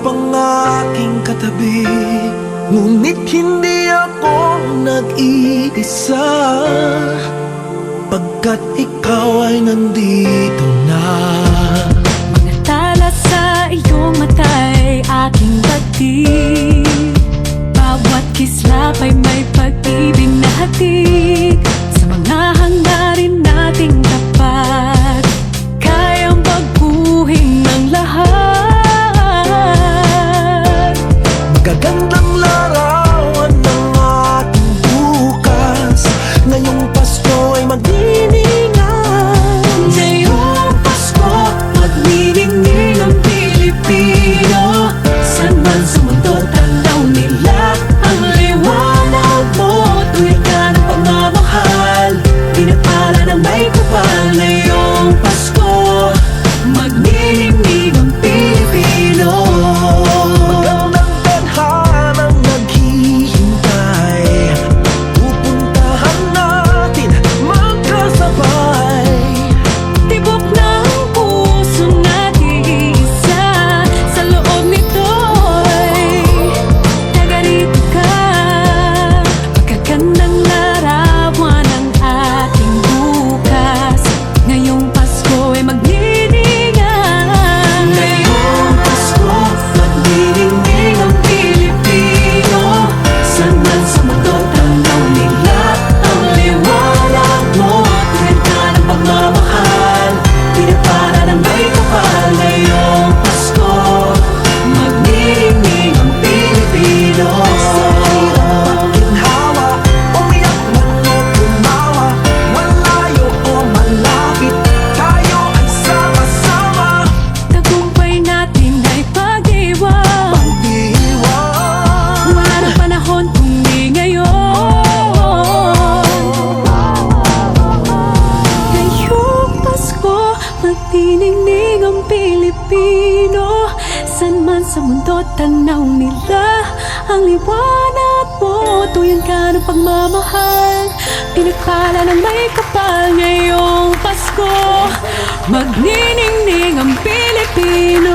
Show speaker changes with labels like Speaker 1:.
Speaker 1: pang aking katabi. Ngunit hindi ako nag-iisa. Pagkat ikaw ay nandito na.
Speaker 2: Mga tala sa iyong mata aking dati Bawat kislap ay may pag-ibig na hati gần Minsan sa mundo tanaw nila. Ang liwanag mo Tuyan ka ng pagmamahal. Pinagpala na may kapal ngayong Pasko. Magniningning ang Pilipino.